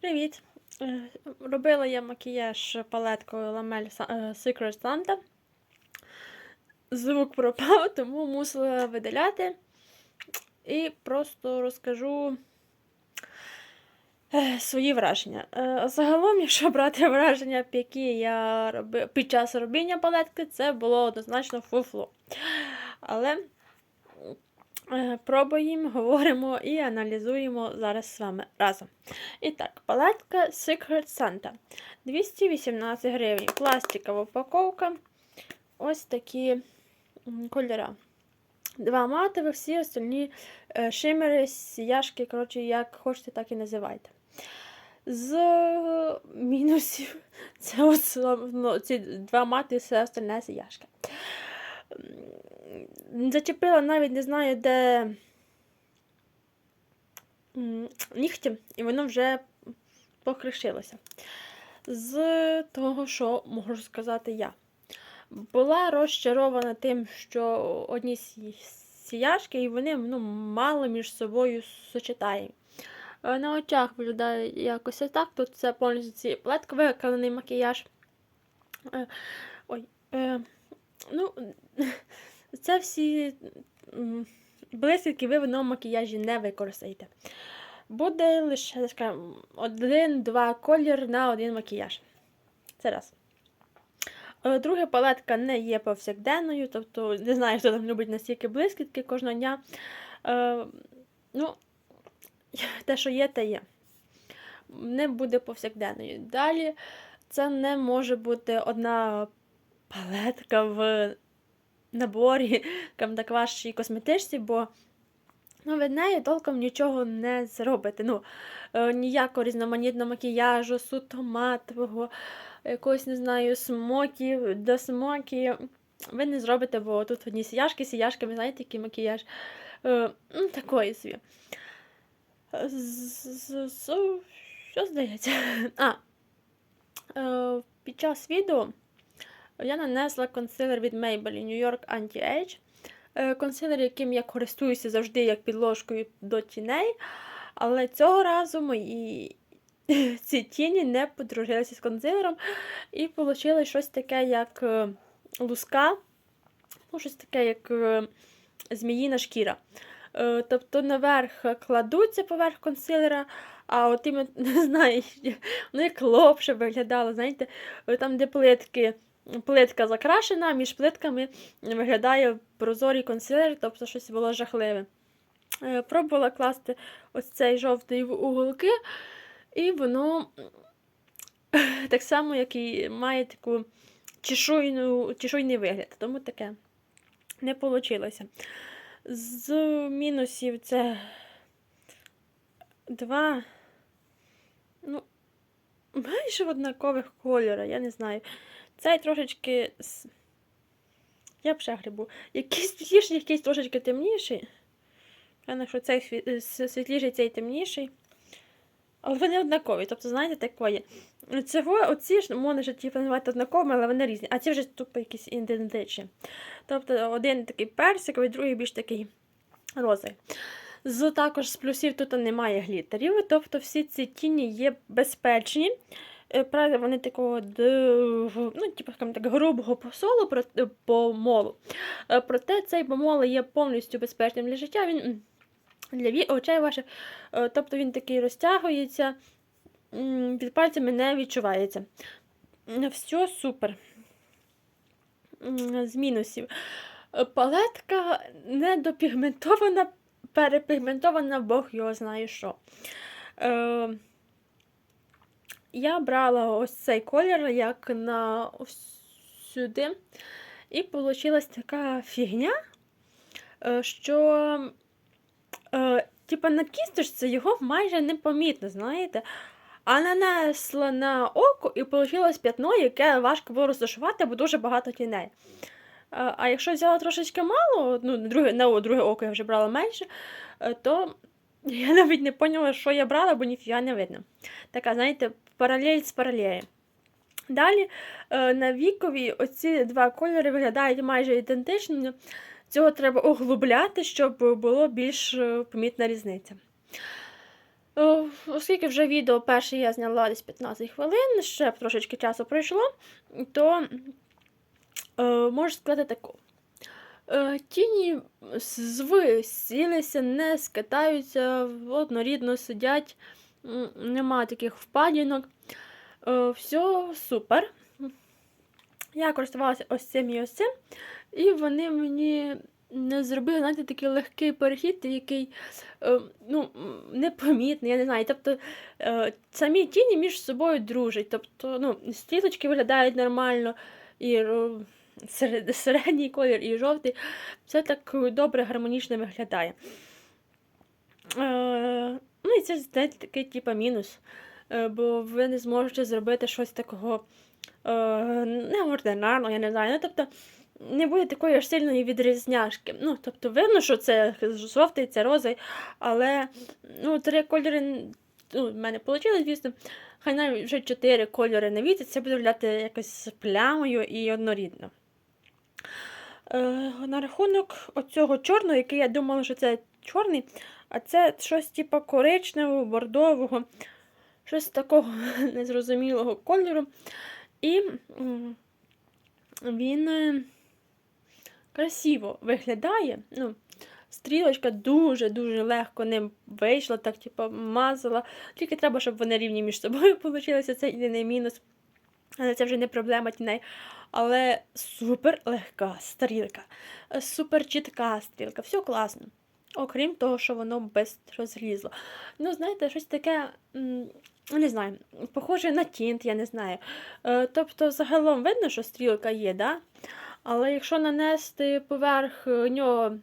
Привіт! Е, Робила я макіяж палеткою Ламель Secret Santa. Звук пропав, тому мусила видаляти. І просто розкажу е, свої враження. Е, Загалом, якщо брати враження, які я робила під час робіння палетки, це було однозначно фуфло. Але Е, Пробуємо, говоримо і аналізуємо зараз з вами разом. І так, палетка Secret Santa 218 гривень. Пластикова упаковка. Ось такі м, кольора. Два матових, всі остальні е, шимери, сіяшки, коротше, як хочете, так і називайте. З мінусів це ну, ці два мати і все остальне сіяшки. Зачепила навіть не знаю, де нігті, і воно вже покришилося. З того, що можу сказати я. Була розчарована тим, що одні сіяшки, і вони ну, мало між собою сочетають. Е, На очах виглядає якось так. Тут це повністю ці плетка виконаний макіяж. Е, Ой. Е, ну, це всі блискітки ви в одному макіяжі не використаєте. Буде лише один-два колір на один макіяж. Це раз. Е, Друга палетка не є повсякденною, тобто не знаю, хто там любить настільки блискітки кожного дня. Е, ну, те, що є, те є. Не буде повсякденною. Далі це не може бути одна палетка в наборі вашій косметичці, бо ну, від неї толком нічого не зробите. Ну, е, ніякого різноманітного макіяжу, суто матового, якогось, не знаю, смоків, до смоків. Ви не зробите, бо тут одні сіяшки, ви знаєте, який макіяж. Е, ну, такої собі. Що здається? А, е, під час відео я нанесла консилер від Maybelline New York Anti-Age. Е, Консилер, яким я користуюся завжди як підложкою до тіней. Але цього разу мої ці тіні не подружилися з консилером. І вийшло щось таке, як е, луска, ну, щось таке, як е, зміїна шкіра. Тобто наверх кладуться поверх консилера, а от іменно, не знаю, воно як лопше виглядало, знаєте, там, де плитки плитка закрашена, між плитками виглядає прозорий консилер, тобто щось було жахливе. Е, Пробувала класти ось цей жовтий в уголки, і воно так само, як і має таку чешуйну, чешуйний вигляд, тому таке не вийшло. З мінусів це два, ну, майже однакових кольора, я не знаю. Цей трошечки. Я б ще грибу. Якийсь світліший, якийсь трошечки темніший. Певно, що цей е, світліший, цей темніший. Але вони однакові, тобто, знаєте, такої. Цього, оці ж можна ж називати однаковими, але вони різні. А ці вже тупо якісь ідентичні. Тобто один такий персиковий, другий більш такий розовий. З також з плюсів тут немає глітерів, тобто всі ці тіні є безпечні. Е, Правда, вони такого ну, типу, так, грубого посолу е, помолу. Е, Проте цей помол є повністю безпечним для життя. Він для очей ваших, тобто він такий розтягується, під пальцями не відчувається. Все супер. З мінусів. Палетка недопігментована, перепігментована, Бог його знає що. Я брала ось цей колір як на ось сюди. І вийшла така фігня, е, що е, типа на кісточці його майже непомітно, знаєте. А нанесла на око і вийшло п'ятно, яке важко було розташувати, бо дуже багато тіней. Е, А якщо взяла трошечки мало, ну, друге, на друге око я вже брала менше, то я навіть не поняла, що я брала, бо ніфіга не видно. Така, знаєте, паралель з паралелі. Далі е, на вікові оці два кольори виглядають майже ідентично. Цього треба оглубляти, щоб було більш е, помітна різниця. Е, Оскільки вже відео перше я зняла десь 15 хвилин, ще трошечки часу пройшло, то можу сказати таку. Тіні зви сілися, не скатаються, однорідно сидять, нема таких впадінок. Е, Все супер. Я користувалася ось цим і ось цим, і вони мені не зробили, знаєте, такий легкий перехід, який е, ну, непомітний, я не знаю. Тобто е, самі тіні між собою дружать. Тобто, ну, стрілочки виглядають нормально, і середній колір, і жовтий. Все так добре, гармонічно виглядає. Ну і це знаєте, такий типа мінус. Е, бо ви не зможете зробити щось такого е, неординарного, я не знаю. Ну, тобто, не буде такої аж сильної відрізняшки. Ну, тобто, видно, що це жовтий, це розовий, але ну, три кольори ну, в мене вийшло, звісно. Хай навіть вже чотири кольори на віці, це буде виглядати якось плямою і однорідно. Е, на рахунок оцього чорного, який я думала, що це чорний, а це щось типу коричневого, бордового, щось такого незрозумілого кольору. І він е, красиво виглядає. Ну, стрілочка дуже-дуже легко ним вийшла, так, типу, мазала. Тільки треба, щоб вони рівні між собою получилися, це єдиний мінус. Але це вже не проблема тіней. Але супер легка стрілка, супер чітка стрілка, все класно. Окрім того, що воно без розрізло. Ну, знаєте, щось таке, м, не знаю, похоже на тінт, я не знаю. Е, Тобто, загалом видно, що стрілка є, да? але якщо нанести поверх е, нього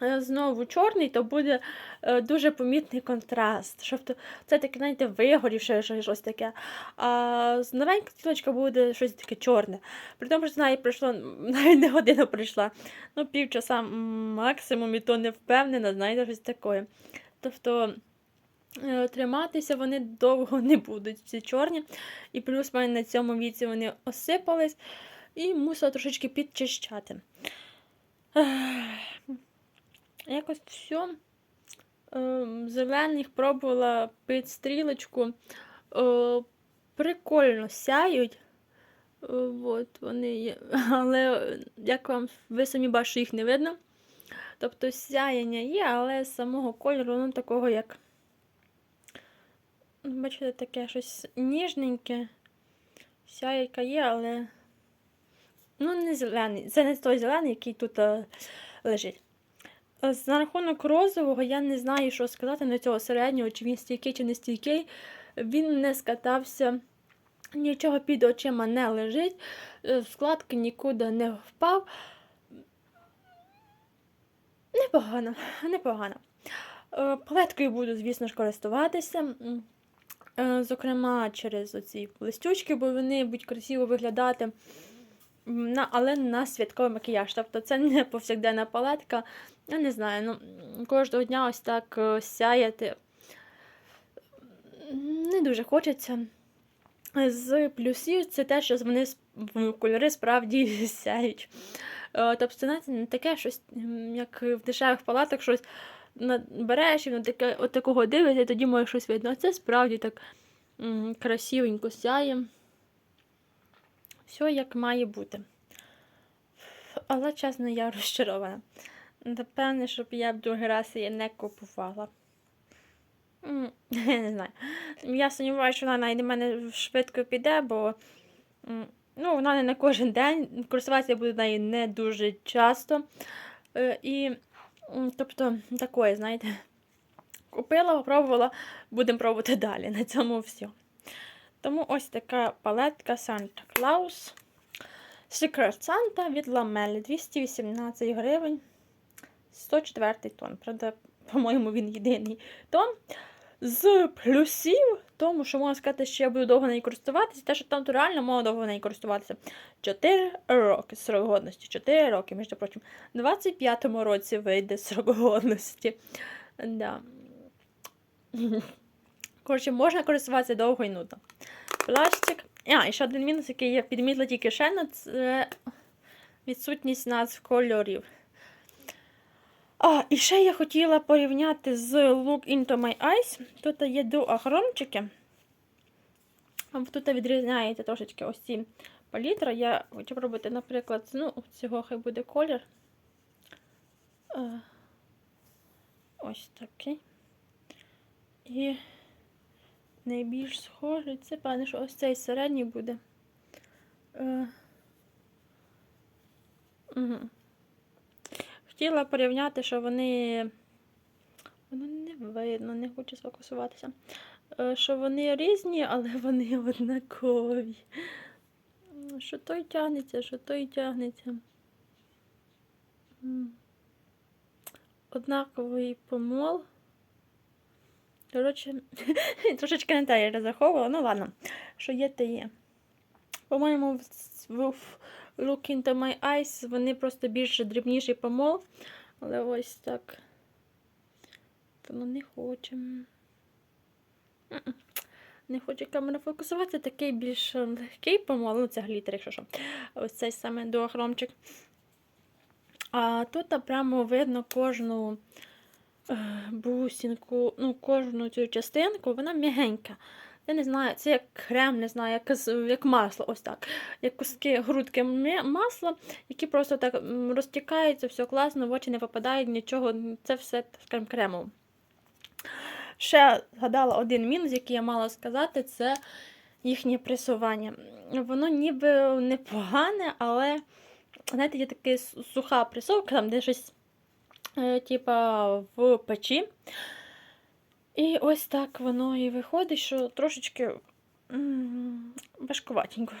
знову чорний, то буде е, дуже помітний контраст. Тобто це таке, знаєте, вигорівше щось таке. А з новенька стрілочка буде щось таке чорне. При тому, що з неї пройшло навіть не година пройшла. Ну, півчаса максимум, і то не впевнена, знаєте, щось таке. Тобто. е, Триматися вони довго не будуть, ці чорні. І плюс в мене на цьому віці вони осипались і мусила трошечки підчищати. Якось все. Зелених пробувала під стрілочку. Е, Прикольно сяють. Е, От вони є. Але як вам ви самі бачите, їх не видно. Тобто сяєння є, але самого кольору, ну такого як. Бачите, таке щось ніжненьке. Сяйка є, але. Ну, не зелений. Це не той зелений, який тут е, лежить. Е, На рахунок розового я не знаю, що сказати на цього середнього, чи він стійкий, чи не стійкий. Він не скатався, нічого під очима не лежить, е, складки нікуди не впав. Непогано, непогано. Е, Палеткою буду, звісно ж, користуватися. Зокрема, через оці листючки, бо вони будуть красиво виглядати. На, але на святковий макіяж. Тобто це не повсякденна палетка. Я не знаю, ну кожного дня ось так е, сяяти не дуже хочеться. З плюсів це те, що вони кольори справді сяють. Е, Тобто, знаєте, не таке щось, як в дешевих палатах, щось на- береш і таке, от такого дивишся, і тоді може щось видно. А це справді так красивенько сяє. Все як має бути. Але, чесно, я розчарована. Напевне, щоб я б другий раз її не купувала. Я не знаю. Я сумніваюся, що вона до мене швидко піде, бо ну, вона не на кожен день. Користуватися я буду нею не дуже часто. Е, І, тобто, такое, знаєте, купила, попробувала, будемо пробувати далі. На цьому все. Тому ось така палетка Santa Claus. Secret Santa від Ламелі 218 гривень. 104 тон. Правда, по-моєму, він єдиний тон. З плюсів, тому що можна сказати, що я буду довго нею користуватися, те, що там то реально можна довго нею користуватися. 4 роки срок годності. 4 роки, між прочим. У 25-му році вийде срок годності. Да. Коротше, можна користуватися довго і нудно. Пластик. А, і ще один мінус, який я підмітила тільки ще, це відсутність назв кольорів. А, і ще я хотіла порівняти з Look Into My Eyes. Тут є дуахромчики. Тут відрізняється трошечки ось ці палітра. Я хочу пробувати, наприклад, ну, цього хай буде колір. Е, Ось такий. І найбільш схожий, це певне, що ось цей середній буде. Е, угу. Хотіла порівняти, що вони. Воно не видно, не хочу сфокусуватися. Е, Що вони різні, але вони однакові. Що той тягнеться, що той тягнеться. Однаковий помол. Коротше, трошечки не те я розраховувала, ну ладно, що є, те є. По-моєму, в, Look into my eyes вони просто більш дрібніший помол. Але ось так. Воно не хоче. М-м. Не хоче камера фокусуватися, такий більш легкий помол. Ну, це глітер, якщо що. Ось цей саме дуохромчик. А тут прямо видно кожну е, бусинку, ну, кожну цю частинку, вона м'ягенька. Я не знаю, це як крем, не знаю, як, як масло, ось так. Як куски грудки масла, які просто так розтікаються, все класно, в очі не попадають, нічого. Це все, скажімо, кремово. Ще згадала один мінус, який я мала сказати, це їхнє пресування. Воно ніби непогане, але, знаєте, є така суха пресовка, там де щось, типа, в печі. І ось так воно і виходить, що трошечки важкуватенько.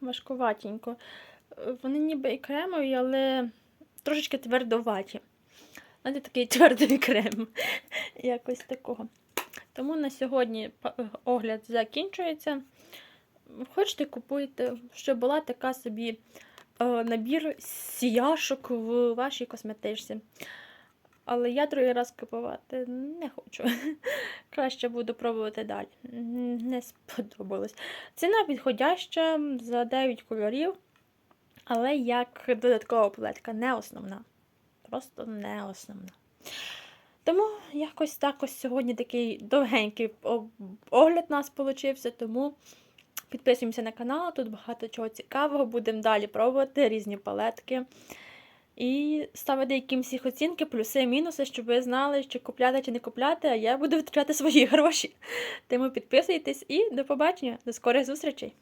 Важкуватенько. Е, Вони ніби і кремові, але трошечки твердоваті. Знаєте, такий твердий крем. Якось такого. Тому на сьогодні е, огляд закінчується. Хочете, купуйте, щоб була така собі е, набір сіяшок в вашій косметичці. Але я другий раз купувати не хочу. Краще буду пробувати далі. Не сподобалось. Ціна підходяща за 9 кольорів, але як додаткова палетка, не основна. Просто не основна. Тому якось так ось сьогодні такий довгенький огляд у нас получився, тому підписуємося на канал, тут багато чого цікавого. Будемо далі пробувати різні палетки. І ставити якимсь їх оцінки, плюси, мінуси, щоб ви знали, чи купляти, чи не купляти, а я буду витрачати свої гроші. Тому підписуйтесь і до побачення, до скорих зустрічей!